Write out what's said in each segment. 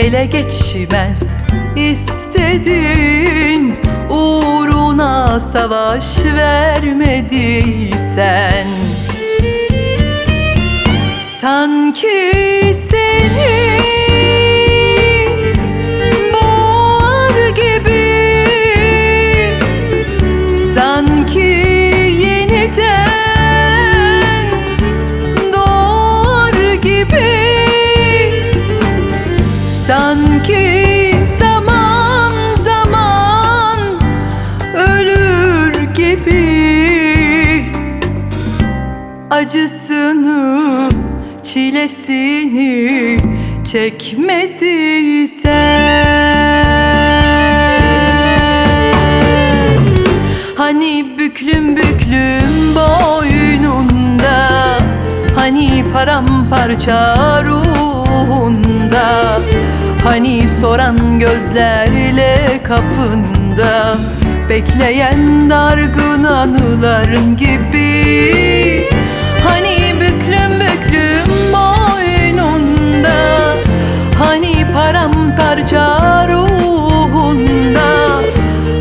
ele geçmez. İstedin Uğruna savaş vermediysen. Sanki Acısını, çilesini çekmediysen. Hani büklüm büklüm boynunda Hani paramparça ruhunda Hani soran gözlerle kapında Bekleyen dargın anıların gibi paramparça ruhunda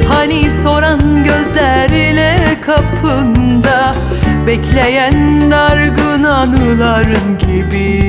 Hani soran gözlerle kapında Bekleyen dargın anıların gibi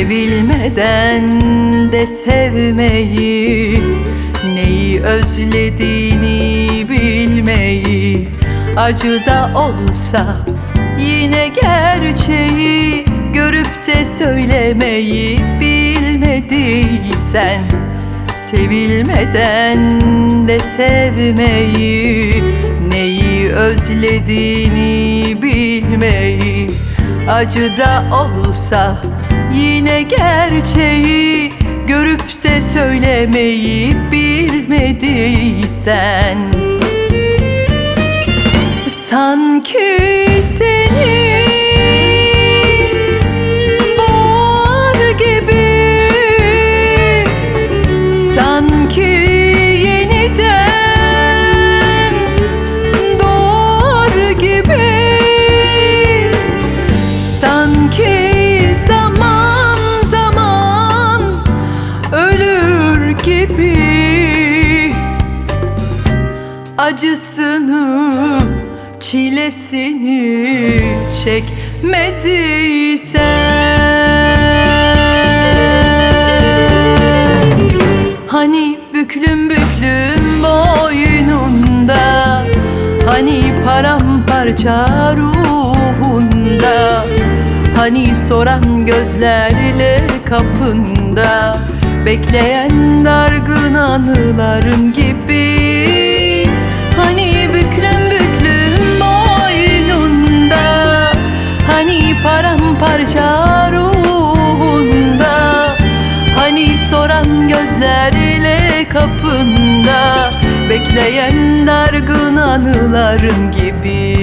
Sevilmeden de sevmeyi Neyi özlediğini bilmeyi. Acı da olsa yine gerçeği Görüp de söylemeyi bilmediysen Sevilmeden de sevmeyi Neyi özlediğini bilmeyi. Acı da olsa yine gerçeği Görüp de söylemeyi bilmediysen Sanki Acısını, çilesini çekmediysen. Hani büklüm büklüm boynunda Hani paramparça ruhunda Hani soran gözlerle kapında Bekleyen dargın anıların gibi büklüm büklüm boynunda Hani paramparça ruhunda Hani soran gözlerle kapında Bekleyen dargın anıların gibi